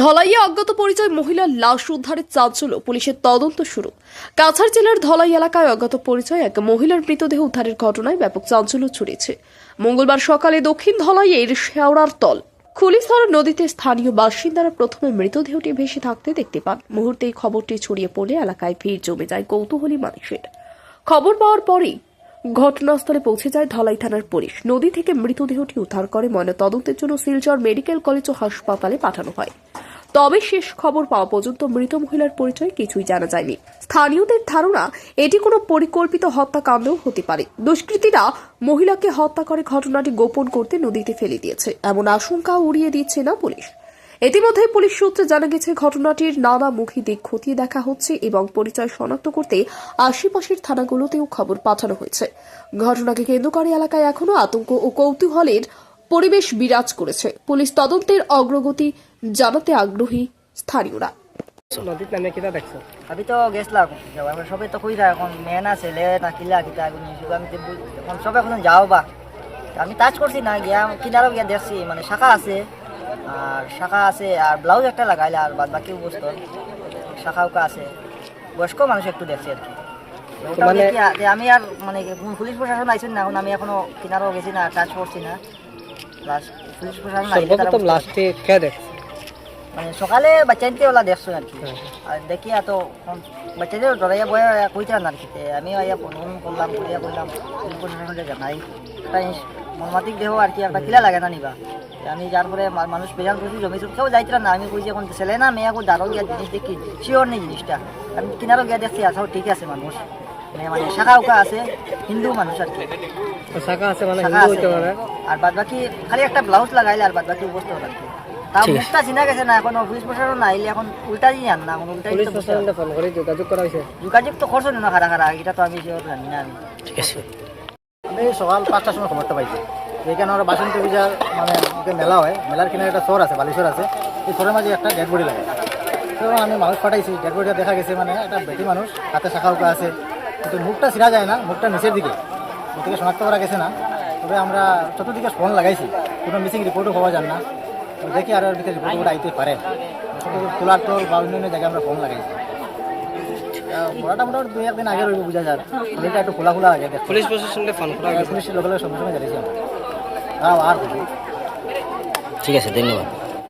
ধলাইয়ে অজ্ঞাত পরিচয় মহিলার লাশ উদ্ধারের চাঞ্চল্য পুলিশের তদন্ত শুরু। কাছাড় জেলার ধলাই এলাকায় অজ্ঞাত পরিচয় এক মহিলার মৃতদেহ উদ্ধারের ঘটনায় ব্যাপক চাঞ্চল্য ছড়িয়েছে মঙ্গলবার সকালে দক্ষিণ ধলাইয়ের শেওড়ার তল খুলিস্তর নদীতে স্থানীয় বাসিন্দারা প্রথমে মৃতদেহটি ভেসে থাকতে দেখতে পান। মুহূর্তেই খবরটি ছড়িয়ে পড়লে এলাকায় ভিড় জমে যায় কৌতূহলী মানুষের। খবর পাওয়ার পরেই ঘটনাস্থলে পৌঁছে যায় ধলাই থানার পুলিশ। নদী থেকে মৃতদেহটি উদ্ধার করে ময়নাতদন্তের জন্য শিলচর মেডিকেল কলেজ ও হাসপাতালে পাঠানো হয়। তবে শেষ খবর পাওয়া পর্যন্ত মৃত মহিলার পরিচয় কিছুই জানা যায়নি। স্থানীয়দের ধারণা, এটি কোনো পরিকল্পিত হত্যাকাণ্ডও হতে পারে। দুষ্কৃতীরা মহিলাকে হত্যা করে ঘটনাটি গোপন করতে নদীতে ফেলে দিয়েছে। এমন আশঙ্কা উড়িয়ে দিচ্ছে না পুলিশ। ইতিমধ্যে পুলিশ সূত্রে জানা গেছে, ঘটনাটির নানামুখী দিক খতিয়ে দেখা হচ্ছে এবং পরিচয় শনাক্ত করতে আশেপাশের থানাগুলোতেও খবর পাঠানো হয়েছে। ঘটনাকে কেন্দ্র করে এলাকায় এখনও আতঙ্ক ও কৌতূহলের পরিবেশ বিরাজ করেছে। পুলিশ তদন্তের অগ্রগতি জানাতে আগ্রহী স্থানীয়রা। নামে দেখছ? আমি তো গেছিলাম আমরা সবে তো কইরা এখন মেয়ে না ছেলে না কিলা কিতা এখন আমি এখন সব এখন যাও বা। আমি টাচ করছি না গিয়া কিনারও গিয়া দেখছি মানে শাখা আছে। আর শাখা আছে আর ব্লাউজ একটা লাগাইলে আর বাদ বাকি বস্তু। শাখা উকা আছে। বয়স্ক মানুষ একটু দেখছি আর কি। মানে- আমি আর মানে পুলিশ প্রশাসন আইছেন না এখন আমি এখনও কিনারও গেছি না টাচ করছি না। পুলিশ প্রশাসন লাস্টে কে দেখছ মানে সকালে বাচ্চাইতে ওলা দেখছ আর কি। হ্যাঁ। আর দেখি এত বাচ্চাদের ডরাইয়া বয়া কইতাম আর কি। আমি আইয়া ফোন করলাম করিয়া করলাম পুলিশ প্রশাসনকে জানাই। একটা মর্মান্তিক দেহ আর কি একটা কিলা লাগে না নিবা। আমি যার পরে মানুষ বেজান করছি জমি কেউ যাইতাম না। আমি কইছি এখন ছেলে না মেয়ে এখন দাঁড়ো গিয়া জিনিস দেখি শিওর নেই জিনিসটা। আমি কিনারও গিয়া দেখছি আসলে ঠিক আছে মানুষ। মানে মানে শাখা উকা আছে হিন্দু মানুষ আর কি। শাখা আছে মানে হিন্দু হইতে পারে আর বাদ বাকি খালি একটা ব্লাউজ লাগাইলে আর বাদ বাকি তাও মুখটা চিনা গেছে না এখন পুলিশ প্রশাসন আইলে এখন উল্টা দিয়ে আন না এখন উল্টা পুলিশ হবে। প্রশাসনকে ফোন করে যোগাযোগ করা হয়েছে। যোগাযোগ তো করছ না খারা খারা এটা তো আমি sure জানি না আমি। ঠিক আছে। আমি সকাল পাঁচটার সময় খবরটা পাইছি। এইখানে আমরা বাসন্তী পূজার মানে মেলা হয় মেলার কিনারে একটা চর আছে আছে। এই চরের মাঝে একটা ডেড বডি লাগে। তো আমি মানুষ পাঠাইছি ডেড বডিটা দেখা গেছে মানে একটা বেটি মানুষ হাতে শাখা উকা আছে। কিন্তু মুখটা ছিঁড়া যায় না মুখটা নিচের দিকে। ওদিকে শনাক্ত করা গেছে না। তবে আমরা চতুর্দিকে ফোন লাগাইছি। কোনো মিসিং রিপোর্টও পাওয়া যান না। তো দেখি আর ভিতরে রিপোর্ট আইতে পারে। তোলার তোর বা অন্যান্য জায়গায় আমরা ফোন লাগাইছি। মোটামুটি দুই একদিন আগে রইব বোঝা যায় শরীরটা একটু খোলা খোলা লাগে দেখতে। পুলিশ প্রশাসনকে ফোন করা পুলিশের লোকের সঙ্গে সঙ্গে জানিয়েছি আমরা। আর আর ঠিক আছে ধন্যবাদ।